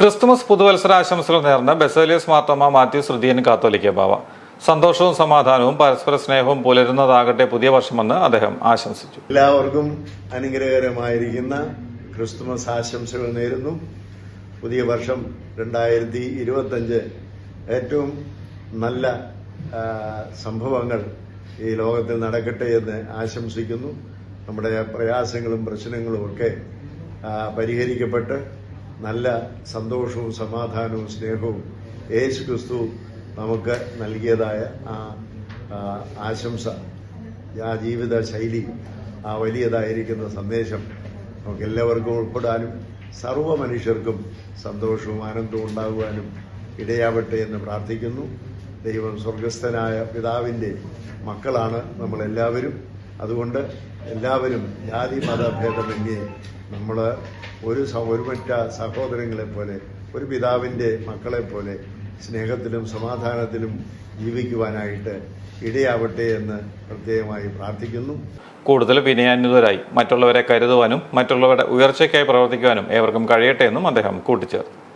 Christmas പുതുവത്സര ആശംസകൾ നേർന്ന് ബെസേലിയസ് മാർത്തോമ മാത്യു ശ്രുതിയൻ കാത്തോലിക്ക ബാവ. സന്തോഷവും സമാധാനവും പരസ്പര സ്നേഹവും പുലരുന്നതാകട്ടെ പുതിയ വർഷമെന്ന് അദ്ദേഹം ആശംസിച്ചു. എല്ലാവർക്കും അനുഗ്രഹകരമായിരിക്കുന്ന ക്രിസ്തുമസ് ആശംസകൾ നേരുന്നു. പുതിയ വർഷം രണ്ടായിരത്തി ഇരുപത്തഞ്ച് ഏറ്റവും നല്ല സംഭവങ്ങൾ ഈ ലോകത്തിൽ നടക്കട്ടെ എന്ന് ആശംസിക്കുന്നു. നമ്മുടെ പ്രയാസങ്ങളും പ്രശ്നങ്ങളും ഒക്കെ പരിഹരിക്കപ്പെട്ട് നല്ല സന്തോഷവും സമാധാനവും സ്നേഹവും യേശു ക്രിസ്തു നമുക്ക് നൽകിയതായ ആ ആശംസ ആ ജീവിത ശൈലി ആ വലിയതായിരിക്കുന്ന സന്ദേശം നമുക്ക് എല്ലാവർക്കും ഉൾപ്പെടാനും സർവ മനുഷ്യർക്കും സന്തോഷവും ആനന്ദവും ഉണ്ടാകുവാനും ഇടയാവട്ടെ എന്ന് പ്രാർത്ഥിക്കുന്നു. ദൈവം സ്വർഗസ്ഥനായ പിതാവിന്റെ മക്കളാണ് നമ്മളെല്ലാവരും. അതുകൊണ്ട് എല്ലാവരും ജാതി മതഭേദമന്യേ നമ്മൾ ഒരു ഒരുമറ്റ സഹോദരങ്ങളെ പോലെ ഒരു പിതാവിന്റെ മക്കളെ പോലെ സ്നേഹത്തിലും സമാധാനത്തിലും ജീവിക്കുവാനായിട്ട് ഇടയാവട്ടെ എന്ന് പ്രത്യേകമായി പ്രാർത്ഥിക്കുന്നു. കൂടുതൽ വിനയാന്വിതരായി മറ്റുള്ളവരെ കരുതുവാനും മറ്റുള്ളവരുടെ ഉയർച്ചയ്ക്കായി പ്രവർത്തിക്കുവാനും ഏവർക്കും കഴിയട്ടെ എന്നും അദ്ദേഹം കൂട്ടിച്ചേർത്തു.